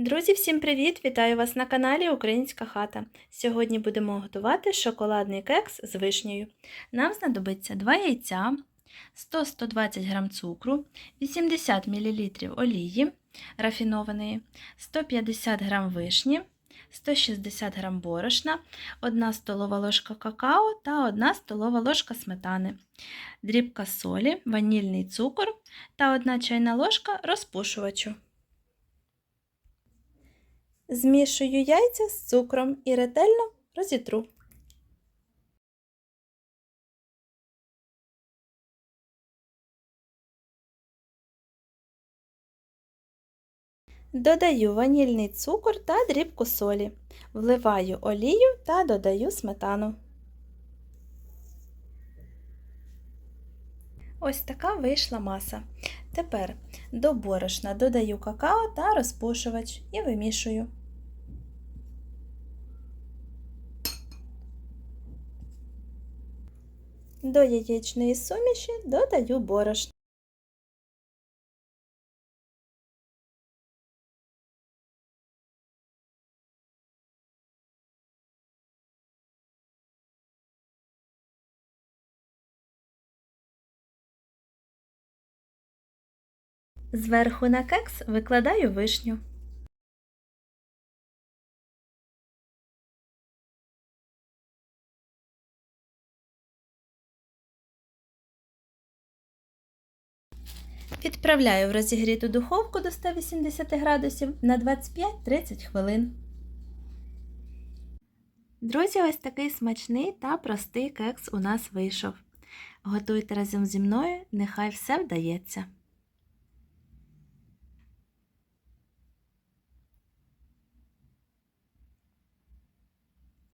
Друзі, всім привіт! Вітаю вас на каналі Українська хата. Сьогодні будемо готувати шоколадний кекс з вишнею. Нам знадобиться 2 яйця, 100-120 г цукру, 80 мл олії рафінованої, 150 г вишні, 160 г борошна, 1 столова ложка какао та 1 столова ложка сметани, дрібка солі, ванільний цукор та 1 чайна ложка розпушувачу. Змішую яйця з цукром і ретельно розітру. Додаю ванільний цукор та дрібку солі. Вливаю олію та додаю сметану. Ось така вийшла маса. Тепер до борошна додаю какао та розпушувач і вимішую. До яєчної суміші додаю борошно. Зверху на кекс викладаю вишню. Відправляю в розігріту духовку до 180 градусів на 25-30 хвилин. Друзі, ось такий смачний та простий кекс у нас вийшов. Готуйте разом зі мною, нехай все вдається.